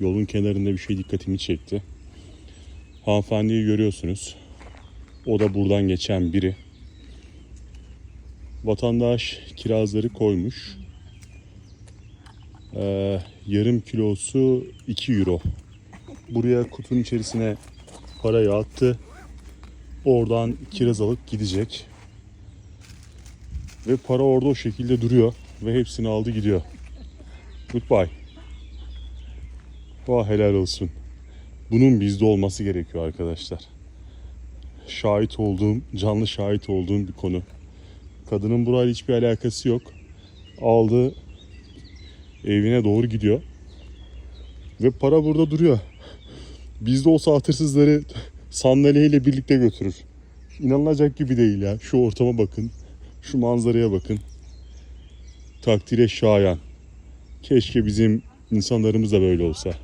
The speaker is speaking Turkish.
yolun kenarında bir şey dikkatimi çekti. Hanımefendiyi görüyorsunuz. O da buradan geçen biri. Vatandaş kirazları koymuş. Ee, yarım kilosu 2 euro. Buraya kutunun içerisine parayı attı. Oradan kiraz alıp gidecek. Ve para orada o şekilde duruyor. Ve hepsini aldı gidiyor. Goodbye. Vah helal olsun. Bunun bizde olması gerekiyor arkadaşlar. Şahit olduğum, canlı şahit olduğum bir konu. Kadının burayla hiçbir alakası yok. Aldı evine doğru gidiyor. Ve para burada duruyor. Bizde olsa hatırsızları sandalyeyle birlikte götürür. İnanılacak gibi değil ya. Şu ortama bakın. Şu manzaraya bakın. Takdire şayan. Keşke bizim insanlarımız da böyle olsa.